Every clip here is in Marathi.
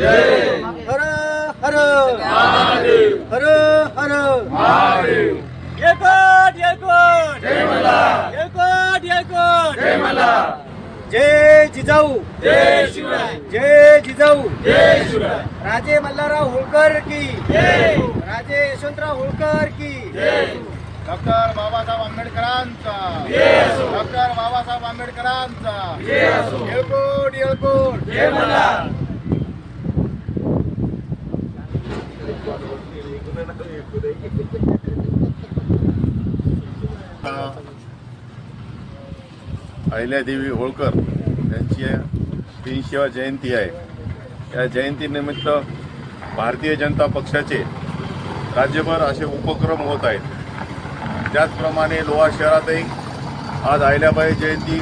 हर हर हर हर येळकोट येळकोट येळकोट येळकोट जय जिजाऊ. जय शिवराय जय जिजाऊ. जय शिवराय राजे मल्हारराव होळकर की. राजे यशवंतराव होळकर की. डॉक्टर बाबासाहेब आंबेडकरांचा. डॉक्टर बाबासाहेब आंबेडकरांचा. येळकोट येळकोट. अहिल्यादेवी होळकर यांची तीनशेवा जयंती आहे. या जयंतीनिमित्त भारतीय जनता पक्षाचे राज्यभर असे उपक्रम होत आहेत. त्याचप्रमाणे लोहा शहरातही आज अहिल्याबाई जयंती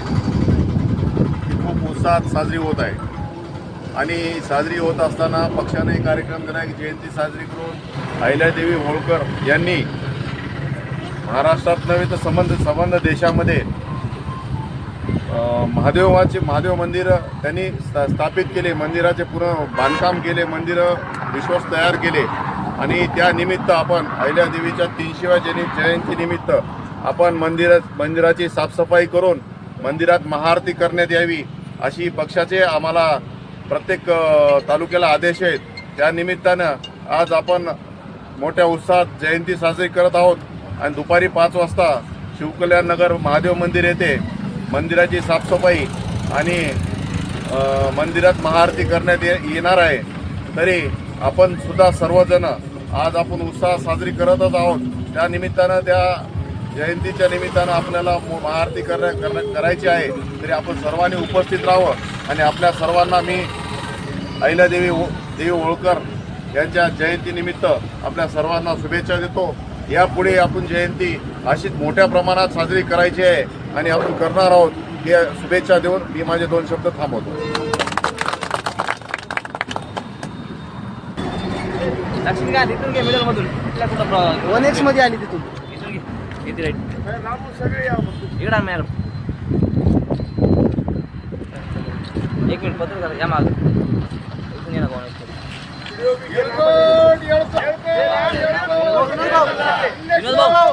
खूप उत्साहात साजरी होत आहे. आणि साजरी होत असताना पक्षाने कार्यक्रम दिला जयंती साजरी करून अहिल्यादेवी होळकर यांनी महाराष्ट्रात नव्हे तर संबंध संबंध देशामध्ये महादेवाचे महादेव मंदिर त्यांनी स्था- स्थापित केले मंदिराचे पूर्ण बांधकाम केले मंदिरं विश्वास तयार केले. आणि त्यानिमित्त आपण अहिल्यादेवीच्या तीनशेव्या जयंती जयंतीनिमित्त आपण मंदिर मंदिराची साफसफाई करून मंदिरात महाआरती करण्यात यावी अशी पक्षाचे आम्हाला प्रत्येक तालुक्याला आदेश आहेत. त्या निमित्तानं आज आपण मोठ्या उत्साहात जयंती साजरी करत आहोत. आणि दुपारी पाच वाजता शिवकल्याण नगर महादेव मंदिर येथे मंदिराची साफसफाई आणि मंदिरात महाआरती करण्यात ये- येणार आहे. तरी आपण सुद्धा सर्वजण आज आपण उत्साह साजरी करतच आहोत. त्या निमित्तानं त्या जयंतीच्या निमित्तानं आपल्याला मो- महाआरती करण्या करण्या- करायची आहे. तरी आपण सर्वांनी उपस्थित राहावं. आणि आपल्या सर्वांना मी अहिल्यादेवी देवी होळकर यांच्या जयंतीनिमित्त आपल्या सर्वांना शुभेच्छा देतो. यापुढे आपण जयंती अशीच मोठ्या प्रमाणात साजरी करायची आहे आणि आपण करणार आहोत हे शुभेच्छा देऊन मी माझे दोन शब्द थांबवतो. वन एक्समध्ये आली तिथून. इकडा मॅडम. एक मिनिट पत्र करा या माग. इथून ये ना कोण विनोद भाऊ.